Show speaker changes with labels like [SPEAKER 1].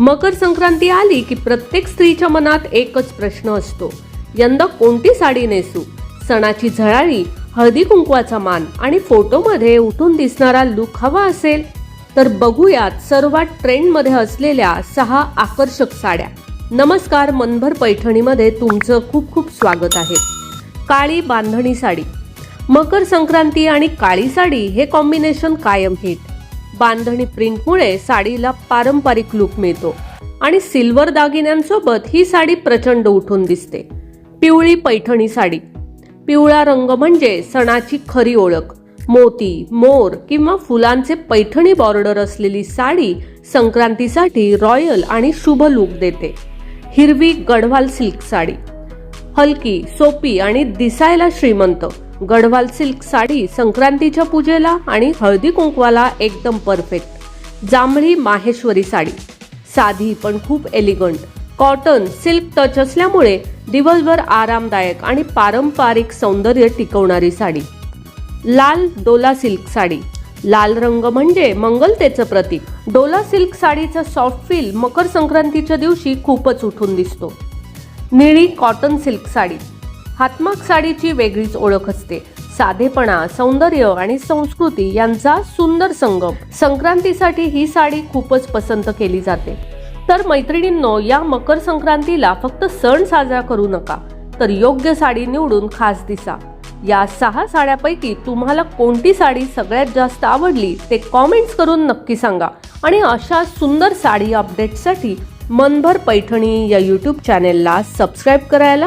[SPEAKER 1] मकर संक्रांती आली की प्रत्येक स्त्रीच्या मनात एकच प्रश्न असतो. यंदा कोणती साडी नेसू? सणाची झळाळी हळदी कुंकवाचा मान आणि फोटोमध्ये उठून दिसणारा लुक हवा असेल तर बघूयात सर्वात ट्रेंडमध्ये असलेल्या सहा आकर्षक साड्या. नमस्कार मनभर पैठणीमध्ये तुमचं खूप खूप स्वागत आहे. काळी बांधणी साडी. मकर संक्रांती आणि काळी साडी हे कॉम्बिनेशन कायम हिट. बांधणी प्रिंटमुळे साडीला पारंपरिक लुक मिळतो. आणि सिल्वर दागिन्यांसोबत ही साडी प्रचंड उठून दिसते. पिवळी पैठणी साडी. पिवळा रंग म्हणजे सणाची खरी ओळख. मोती मोर किंवा फुलांचे पैठणी बॉर्डर असलेली साडी संक्रांतीसाठी रॉयल आणि शुभ लुक देते. हिरवी गढवाल सिल्क साडी. हलकी सोपी आणि दिसायला श्रीमंत. गढवाल सिल्क साडी संक्रांतीच्या पूजेला आणि हळदी कुंकवाला एकदम परफेक्ट. जांभळी माहेश्वरी साडी. साधी पण खूप एलिगंट कॉटन सिल्क टच असल्यामुळे दिवसभर आरामदायक आणि पारंपरिक सौंदर्य टिकवणारी साडी. लाल डोला सिल्क साडी. लाल रंग म्हणजे मंगलतेचं प्रतीक. डोला सिल्क साडीचा सॉफ्ट फील मकर संक्रांतीच्या दिवशी खूपच उठून दिसतो. निळी कॉटन सिल्क साडी. हातमाग साडीची वेगळीच ओळख असते. साधेपणा सौंदर्य आणि संस्कृती यांचा सुंदर संगम. संक्रांतीसाठी ही साडी खूपच पसंत केली जाते. तर मैत्रिणींनो या मकर संक्रांतीला फक्त सण साजरा करू नका तर योग्य साडी निवडून खास दिसा. या सहा साड्यापैकी तुम्हाला कोणती साडी सगळ्यात जास्त आवडली ते कॉमेंट्स करून नक्की सांगा. आणि अशा सुंदर साडी अपडेटसाठी मनभर पैठणी या यूट्यूब चॅनेलला सबस्क्राईब करायला